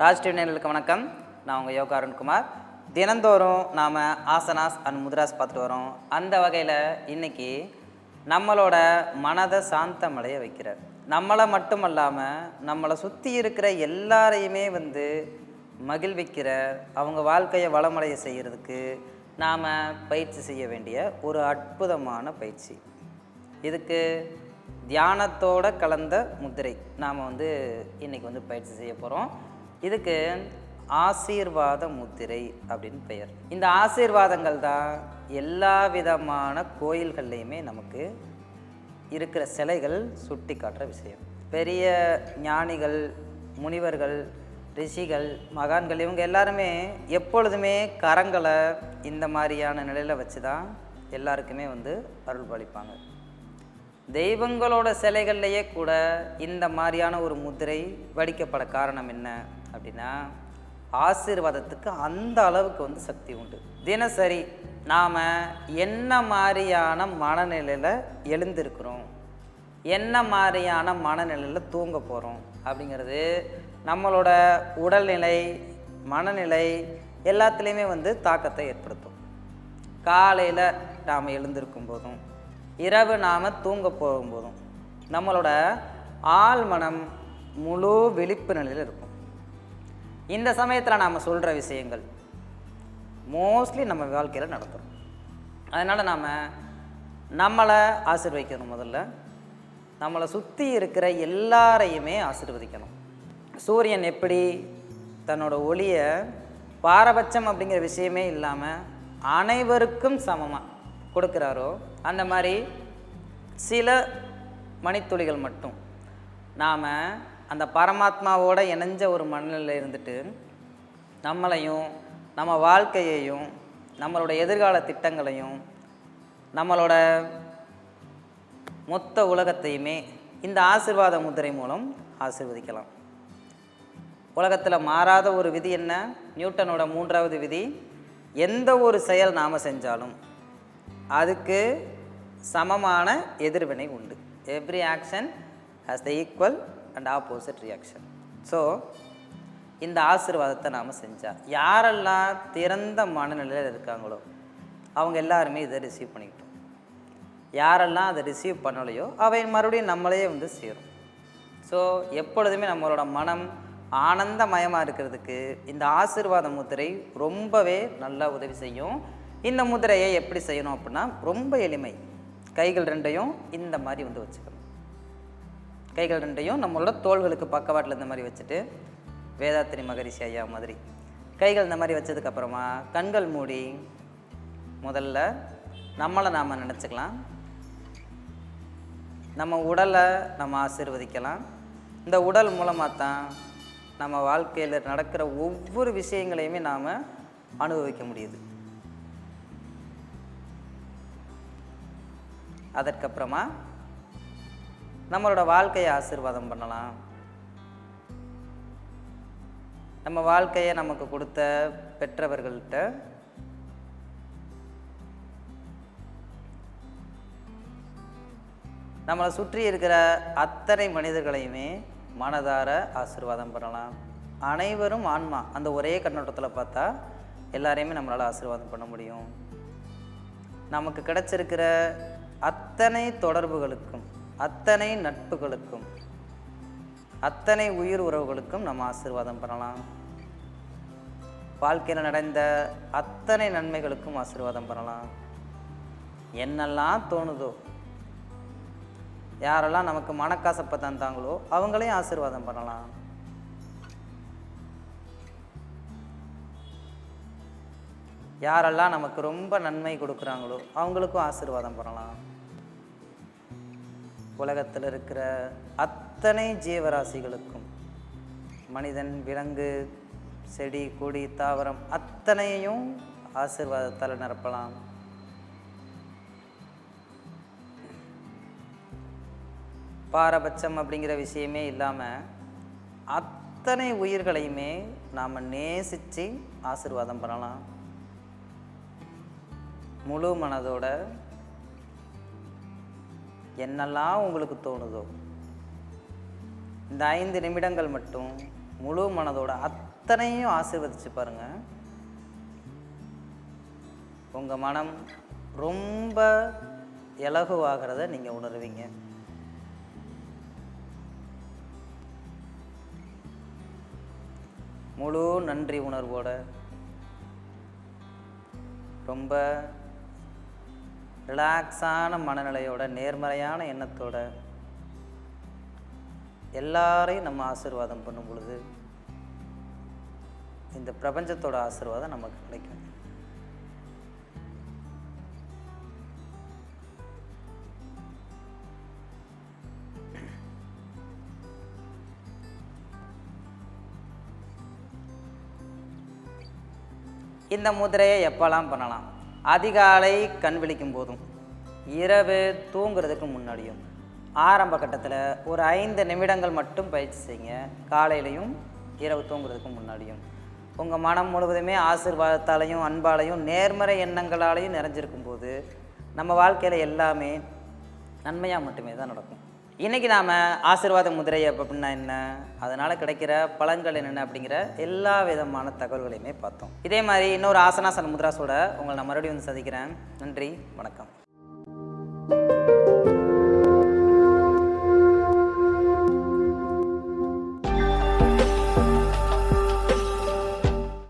ராஜ் நேர்களுக்கு வணக்கம். நான் உங்கள் யோகா அருண்குமார். தினந்தோறும் நாம் ஆசனாஸ் அண்ட் முத்ராஸ் பார்த்துட்டு வரோம். அந்த வகையில் இன்றைக்கி நம்மளோட மனதை சாந்தமடைய வைக்கிறார். நம்மளை மட்டும் அல்லாமல் நம்மளை சுற்றி இருக்கிற எல்லாரையுமே வந்து மகிழ்விக்கிற அவங்க வாழ்க்கையை வளமடைய செய்கிறதுக்கு நாம் பயிற்சி செய்ய வேண்டிய ஒரு அற்புதமான பயிற்சி. இதுக்கு தியானத்தோட கலந்த முத்திரை நாம் வந்து இன்னைக்கு வந்து பயிற்சி செய்ய போகிறோம் இதுக்கு ஆசீர்வாத முத்திரை அப்படின்னு பெயர். இந்த ஆசீர்வாதங்கள் தான் எல்லா விதமான கோயில்கள்லையுமே நமக்கு இருக்கிற சிலைகள் சுட்டி காட்டுற விஷயம். பெரிய ஞானிகள் முனிவர்கள் ரிஷிகள் மகான்கள் இவங்க எல்லாருமே எப்பொழுதுமே கரங்களை இந்த மாதிரியான நிலையில் வச்சு தான் எல்லாருக்குமே வந்து அருள் பாலிப்பாங்க. தெய்வங்களோட சிலைகள்லையே கூட இந்த மாதிரியான ஒரு முதிரை வடிக்கப்பட காரணம் என்ன? அப்படின்னா ஆசீர்வாதத்துக்கு அந்த அளவுக்கு வந்து சக்தி உண்டு. தினசரி நாம் என்ன மாதிரியான மனநிலையில் எழுந்திருக்கிறோம்? என்ன மாதிரியான மனநிலையில் தூங்க போகிறோம் அப்படிங்கிறது நம்மளோட உடல்நிலை மனநிலை எல்லாத்துலேயுமே வந்து தாக்கத்தை ஏற்படுத்தும். காலையில் நாம் எழுந்திருக்கும் போதும் இரவு நாம் தூங்க போகும்போதும் நம்மளோட ஆழ்மனம் முழு விழிப்பு நிலையில் இருக்கும். இந்த சமயத்தில் நாம் சொல்கிற விஷயங்கள் மோஸ்ட்லி நம்ம வாழ்க்கையில் நடத்துகிறோம் அதனால் நாம் நம்மளை ஆசீர்வதிக்கணும் முதல்ல. நம்மளை சுற்றி இருக்கிற எல்லாரையுமே ஆசிர்வதிக்கணும். சூரியன் எப்படி தன்னோட ஒளியை பாரபட்சம் அப்படிங்கிற விஷயமே இல்லாமல் அனைவருக்கும் சமமாக கொடுக்குறாரோ அந்த மாதிரி சில மணித்துளிகள் மட்டும் நாம் அந்த பரமாத்மாவோட இணைஞ்ச ஒரு மனநிலையில் இருந்துட்டு நம்மளையும் நம்ம வாழ்க்கையையும் நம்மளோட எதிர்கால திட்டங்களையும் நம்மளோட மொத்த உலகத்தையுமே இந்த ஆசிர்வாத முத்திரை மூலம் ஆசிர்வதிக்கலாம். உலகத்தில் மாறாத ஒரு விதி என்ன? நியூட்டனோட மூன்றாவது விதி எந்த ஒரு செயல் நாம் செஞ்சாலும் அதுக்கு சமமான எதிர்வினை உண்டு. Every action has the equal and opposite reaction so இந்த ஆசீர்வாதத்தை நாம் செஞ்சால் யாரெல்லாம் திறந்த மனநிலையில் இருக்காங்களோ அவங்க எல்லாருமே இதை ரிசீவ் பண்ணிக்கிட்டோம். யாரெல்லாம் அதை ரிசீவ் பண்ணலையோ அவை மறுபடியும் நம்மளையே வந்து சேரும். ஸோ எப்பொழுதுமே நம்மளோட மனம் ஆனந்தமயமாக இருக்கிறதுக்கு இந்த ஆசீர்வாத முத்திரை ரொம்பவே நல்லா உதவி செய்யும். இந்த முத்திரையை எப்படி செய்யணும் அப்படின்னா ரொம்ப எளிமை. கைகள் ரெண்டையும் இந்த மாதிரி வந்து வச்சுக்கணும். கைகள் ரெண்டையும் நம்மளோட தோள்களுக்கு பக்கவாட்டில் இந்த மாதிரி வச்சுட்டு வேதாத்திரி மகரிஷி ஐயா மாதிரி. கைகள் இந்த மாதிரி வச்சதுக்கப்புறமா கண்கள் மூடி முதல்ல நம்மளை நாம் நினச்சிக்கலாம். நம்ம உடலை நம்ம ஆசீர்வதிக்கலாம். இந்த உடல் மூலமாக தான் நம்ம வாழ்க்கையில் நடக்கிற ஒவ்வொரு விஷயங்களையுமே நாம் அனுபவிக்க முடியுது. அதற்கப்புறமா நம்மளோட வாழ்க்கையை ஆசீர்வாதம் பண்ணலாம். நம்ம வாழ்க்கையை நமக்கு கொடுத்த பெற்றவர்கள்ட்ட நம்மளை சுற்றி இருக்கிற அத்தனை மனிதர்களையுமே மனதார ஆசிர்வாதம் பண்ணலாம். அனைவரும் ஆன்மா அந்த ஒரே கண்ணோட்டத்தில் பார்த்தா எல்லாரையுமே நம்மளால் ஆசீர்வாதம் பண்ண முடியும். நமக்கு கிடச்சிருக்கிற அத்தனை தொடர்புகளுக்கும் அத்தனை நட்புகளுக்கும் அத்தனை உயிர் உறவுகளுக்கும் நம்ம ஆசீர்வாதம் பண்ணலாம். வாழ்க்கையில் நடந்த அத்தனை நன்மைகளுக்கும் ஆசீர்வாதம் பண்ணலாம். என்னெல்லாம் தோணுதோ யாரெல்லாம் நமக்கு மனக்காசப்பை தந்தாங்களோ அவங்களையும் ஆசீர்வாதம் பண்ணலாம். யாரெல்லாம் நமக்கு ரொம்ப நன்மை கொடுக்குறாங்களோ அவங்களுக்கும் ஆசீர்வாதம் பண்ணலாம். உலகத்தில் இருக்கிற அத்தனை ஜீவராசிகளுக்கும் மனிதன் விலங்கு செடி கொடி தாவரம் அத்தனையையும் ஆசிர்வாதத்தால் நிரப்பலாம். பாரபட்சம் அப்படிங்கிற விஷயமே இல்லாமல் அத்தனை உயிர்களையுமே நாம் நேசித்து ஆசீர்வாதம் பண்ணலாம். முழு மனதோட என்னெல்லாம் உங்களுக்கு தோணுதோ இந்த ஐந்து நிமிடங்கள் மட்டும் முழு மனதோட அத்தனையும் ஆசிர்வதிச்சு பாருங்க. உங்கள் மனம் ரொம்ப இலகுவாகிறத நீங்கள் உணர்வீங்க. முழு நன்றி உணர்வோட ரொம்ப ரிலாக்ஸான மனநிலையோட நேர்மறையான எண்ணத்தோட எல்லாரையும் நம்ம ஆசீர்வாதம் பண்ணும் பொழுது இந்த பிரபஞ்சத்தோட ஆசீர்வாதம் நமக்கு கிடைக்கும். இந்த முதிரையை எப்போல்லாம் பண்ணலாம்? அதிகாலை கண் விழிக்கும் போதும். இரவு தூங்குறதுக்கு முன்னாடியும். ஆரம்ப கட்டத்தில் ஒரு ஐந்து நிமிடங்கள் மட்டும் பயிற்சி செய்யுங்க. காலையிலையும் இரவு தூங்குறதுக்கு முன்னாடியும். உங்கள் மனம் முழுவதுமே ஆசிர்வாதத்தாலையும் அன்பாலையும் நேர்மறை எண்ணங்களாலையும் நிறைஞ்சிருக்கும் போது நம்ம வாழ்க்கையில் எல்லாமே நன்மையாக மட்டுமே தான் நடக்கும். இன்றைக்கி நாம் ஆசிர்வாத முதிரை அப்படின்னா என்ன? அதனால் கிடைக்கிற பலன்கள் என்னென்ன அப்படிங்கிற எல்லா விதமான தகவல்களையுமே பார்த்தோம். இதே மாதிரி இன்னொரு ஆசனாசன முத்ராஸோட உங்களை நான் மறுபடியும் வந்து சந்திக்கிறேன். நன்றி வணக்கம்.